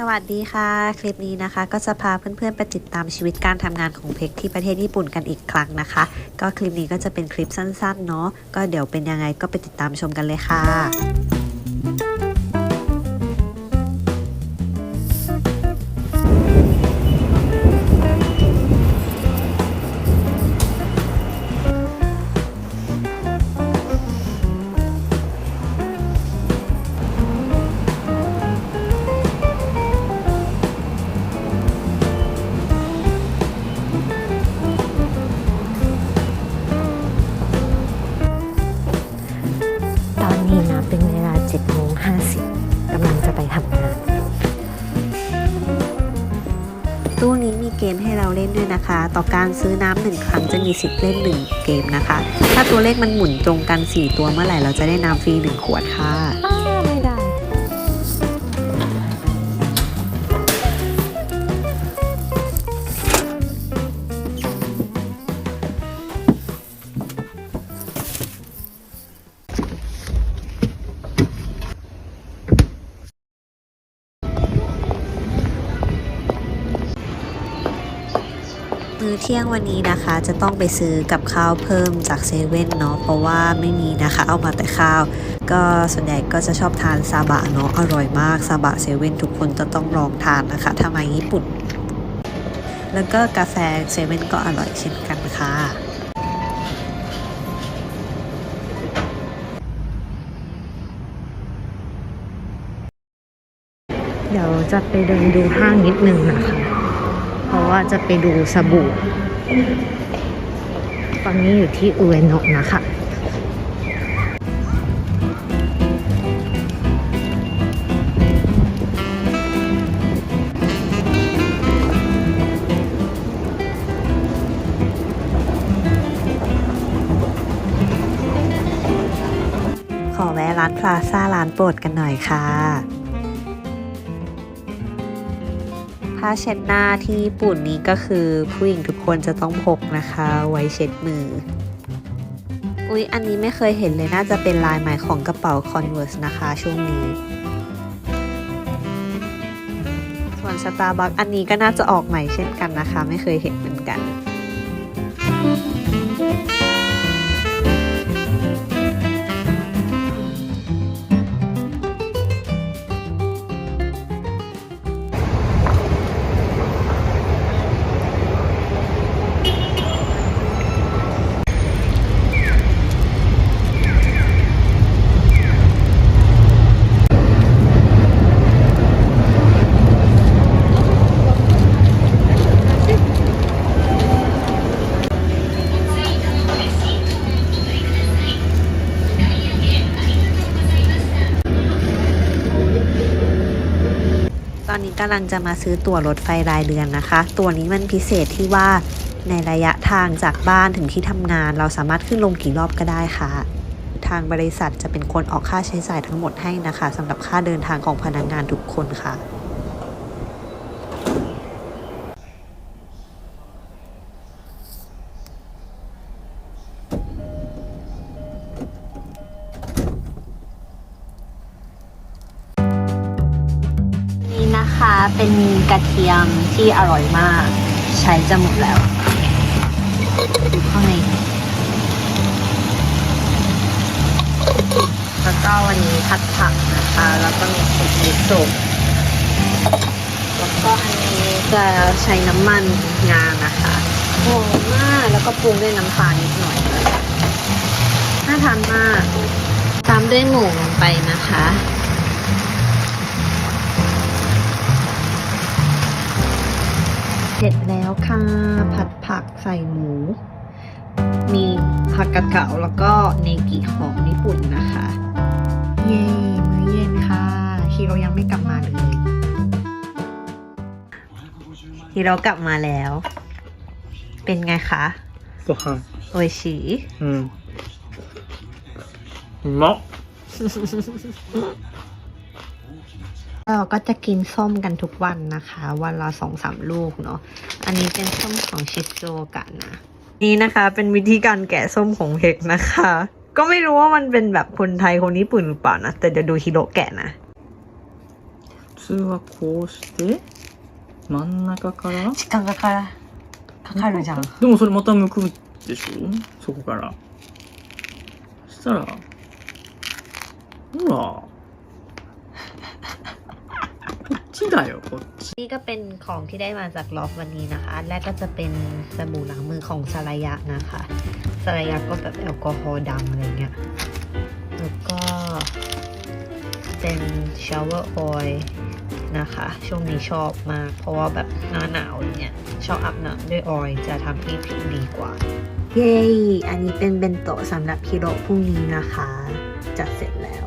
สวัสดีค่ะ คลิปนี้นะคะ ก็จะพาเพื่อนๆไปติดตามชีวิตการทำงานของเพกที่ประเทศญี่ปุ่นกันอีกครั้งนะคะ ก็คลิปนี้ก็จะเป็นคลิปสั้นๆเนาะก็เดี๋ยวเป็นยังไงก็ไปติดตามชมกันเลยค่ะ เกมให้เราเล่นด้วยนะคะ ต่อการซื้อน้ำหนึ่งครั้งจะมีสิทธิ์เล่นหนึ่งเกมนะคะ ถ้าตัวเลขมันหมุนตรงกัน 4 ตัวเมื่อไหร่เราจะได้น้ำฟรีหนึ่งขวดค่ะ มื้อเที่ยงวันนี้นะคะ จะต้องไปซื้อกับข้าวเพิ่มจากเซเว่นเนาะเพราะว่าไม่มีนะคะ เอามาแต่ข้าว ก็ส่วนใหญ่ก็จะชอบทานซาบะเนาะอร่อยมากซาบะเซเว่นทุกคนจะต้องลองทานนะคะถ้ามาญี่ปุ่น แล้วก็กาแฟเซเว่นก็อร่อยเช่นกันค่ะเดี๋ยวจะไปเดินดูห้างนิดนึงนะคะ เพราะว่าจะไปดูสบู่ตอนนี้อยู่ที่อุเอโนะนะคะขอแวะร้านพลาซ่าร้านโปรดกันหน่อยค่ะ ผ้าเช็ดหน้าที่ญี่ปุ่นนี้ก็คือผู้หญิงทุกคนจะต้องพกนะคะ ไว้เช็ดมือ อุ๊ย อันนี้ไม่เคยเห็นเลยน่าจะเป็นลายใหม่ของกระเป๋า Converse นะคะช่วงนี้ ส่วน Starbucks อันนี้ก็น่าจะออกใหม่เช่นกันนะคะ ไม่เคยเห็นเหมือนกัน อนนี้กำลังจะมาซื้อตั๋วรถไฟรายเดือนนะคะ ตั๋วนี้มันพิเศษที่ว่าในระยะทางจากบ้านถึงที่ทำงาน เราสามารถขึ้นลงกี่รอบก็ได้ค่ะ ทางบริษัทจะเป็นคนออกค่าใช้จ่ายทั้งหมดให้นะคะสำหรับค่าเดินทางของพนักงานทุกคนค่ะ นะคะ เป็นกระเทียมที่อร่อยมาก ใช้จะหมดแล้วดูข้างในแล้วก็วันนี้ผัดผักนะคะ แล้วก็มีซุปมิโซะแล้วก็อันนี้จะใช้น้ำมันงานะคะหอมมากแล้วก็ปรุงด้วยน้ำปลานิดหน่อยน่าทานมากตามด้วยหมูลงไปนะคะ เสร็จแล้วค่ะ ผัดผักใส่หมู มีผักกาดเก๋าแล้วก็เนกิหอมญี่ปุ่นนะคะ เย้มื้อเย็นค่ะฮิโรยังไม่กลับมาเลยฮิโรกลับมาแล้ว เป็นไงคะ ご飯 โอชิ うんうまっ เราก็จะกินส้มกันทุกวันนะคะ วันละสองสามลูกเนาะ อันนี้เป็นส้มของชิโซกันนะ นี่นะคะ เป็นวิธีการแกะส้มของเพกนะคะ ก็ไม่รู้ว่ามันเป็นแบบคนไทยคนญี่ปุ่นหรือเปล่านะ แต่เดี๋ยวดูฮิโรแกะนะ す 通はこうして真ん中から時間がかかかるじゃん。でもそれまた剥くでしょそこからそしたらほら ที่ไหนอะคนนี่ก็เป็นของที่ได้มาจากลอฟวันนี้นะคะ แรกก็จะเป็นสบู่ล้างมือของสลายะนะคะสลายะก็แบบแอลกอฮอล์ดำอะไรเงี้ย แล้วก็เป็นชาวเวอร์ออยล์นะคะ ช่วงนี้ชอบมาก เพราะว่าแบบหน้าหนาวอย่าเงี้ยชอบอาบน้ำด้วยออยล์จะทำให้ผิวดีกว่า เย้ อันนี้เป็นเบนโตะสำหรับฮิโรพรุ่งนี้นะคะ จัดเสร็จแล้ว